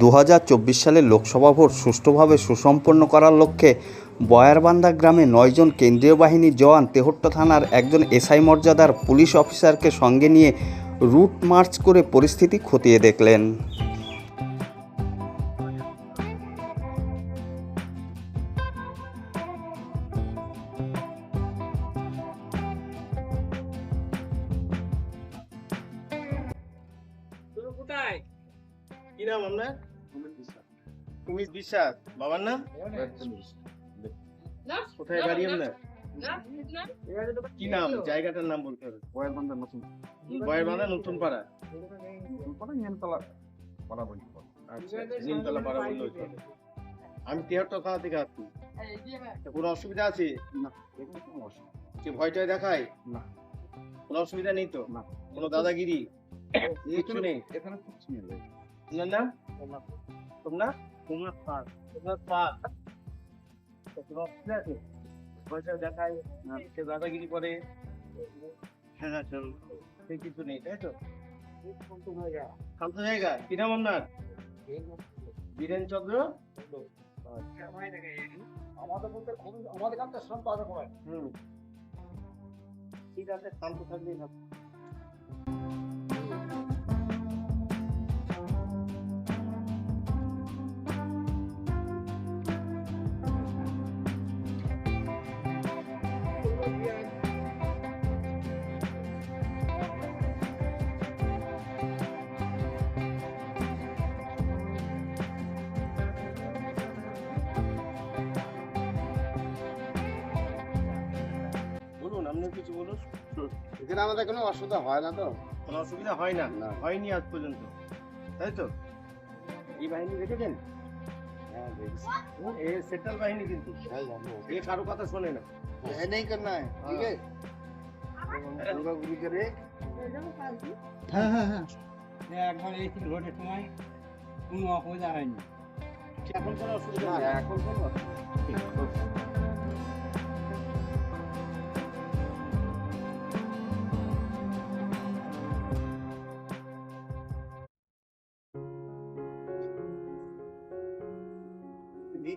দু হাজার চব্বিশ সালের লোকসভা ভোট সুষ্ঠুভাবে সুসম্পন্ন করার লক্ষ্যে বয়ারবান্ধা গ্রামে নয়জন কেন্দ্রীয় বাহিনীর জওয়ান তেহট্ট থানার একজন এসআই মর্যাদার পুলিশ অফিসারকে সঙ্গে নিয়ে রুট মার্চ করে পরিস্থিতি খতিয়ে দেখলেন। কোথায়? কি নাম আপনার? উমেশ বিশ্বাস। বাবার নাম? কোথায় বাড়ি আপনার? না না। কি নাম? জায়গাটার নাম বলতে হবে। বয়ারবান্ধা নতুন। বয়ের বাঁধা নতুন পাড়া পাড়া পাড়া বলি আচ্ছা নিমতলা পাড়া বললে। আমি তেহট্ট থানা থেকে আসছি। তা কোনো অসুবিধা আছে? না এখানে কোনো অসুবিধা যে ভয়টয় দেখায়? না। কোনো অসুবিধা নেই তো? না। কোনো দাদাগিরি? কিছু নেই? এখানে নেই। আপনার নাম? তোমরা তোমরা পাক তোমরা পাক তো কোনো অসুবিধা আছে? দেখায় না সে দাদাগিরি করে। হ্যাঁ হ্যাঁ চল সে কিছু নেই তাই তো? শান্ত জায়গা কি নাম আপনার? বীরেন চন্দ্র? আমাদের বলতে খুবই আমাদের কাছে আছে সবাই হুম। ঠিক আছে শান্ত থাকলেই আপনি কিছু বলুন এখানে আমাদের কোনো অসুবিধা হয় না তো কোনো অসুবিধা হয় না না। হয়নি আজ পর্যন্ত তাই তো এই বাহিনী দেখেছেন হ্যাঁ দেখছি এ সেন্ট্রাল বাহিনী কিন্তু এ কারো কথা শোনে না ये नहीं करना है ठीक है पूरा गुली करे হ্যাঁ হ্যাঁ হ্যাঁ একবার এই ভোটের সময় কোনো অসুবিধা হয়নি এখন কোনো অসুবিধা না নেই এখন কোনো অসুবিধা নেই।